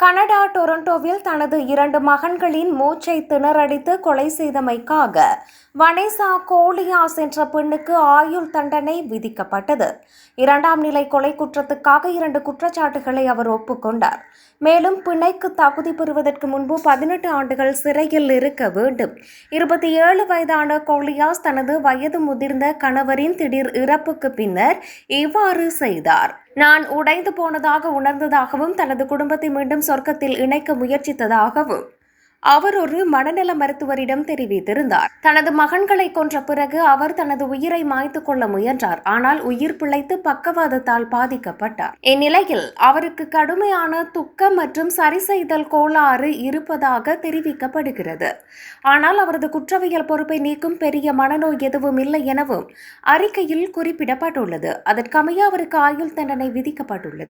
Canada டொரண்டோவில் தனது இரண்டு மகன்களின் மூச்சை திணறடித்து கொலை செய்தமைக்காக வனேசா கோலியாஸ் என்ற பெண்ணுக்கு ஆயுள் தண்டனை விதிக்கப்பட்டது. இரண்டாம் நிலை கொலை குற்றத்துக்காக இரண்டு குற்றச்சாட்டுகளை அவர் ஒப்புக்கொண்டார். மேலும் பிணைக்கு தகுதி பெறுவதற்கு முன்பு பதினெட்டு ஆண்டுகள் சிறையில் இருக்க வேண்டும். இருபத்தி ஏழு வயதான கோலியாஸ் தனது வயது முதிர்ந்த கணவரின் திடீர் இறப்புக்கு பின்னர் இவ்வாறு செய்தார். நான் உடைந்து போனதாக உணர்ந்ததாகவும் தனது குடும்பத்தை மீண்டும் சொர்க்கத்தில் இணைக்க முயற்சித்ததாகவும் அவர் ஒரு மனநல மருத்துவரிடம் தெரிவித்திருந்தார். தனது மகன்களை கொன்ற பிறகு அவர் தனது உயிரை மாய்த்து கொள்ள முயன்றார். ஆனால் உயிர் பிழைத்து பக்கவாதத்தால் பாதிக்கப்பட்டார். இந்நிலையில் அவருக்கு கடுமையான துக்கம் மற்றும் சரிசெய்தல் கோளாறு இருப்பதாக தெரிவிக்கப்படுகிறது. ஆனால் அவரது குற்றவியல் பொறுப்பை நீக்கும் பெரிய மனநோய் எதுவும் இல்லை எனவும் அறிக்கையில் குறிப்பிடப்பட்டுள்ளது. அதற்கமைய அவருக்கு ஆயுள் தண்டனை விதிக்கப்பட்டுள்ளது.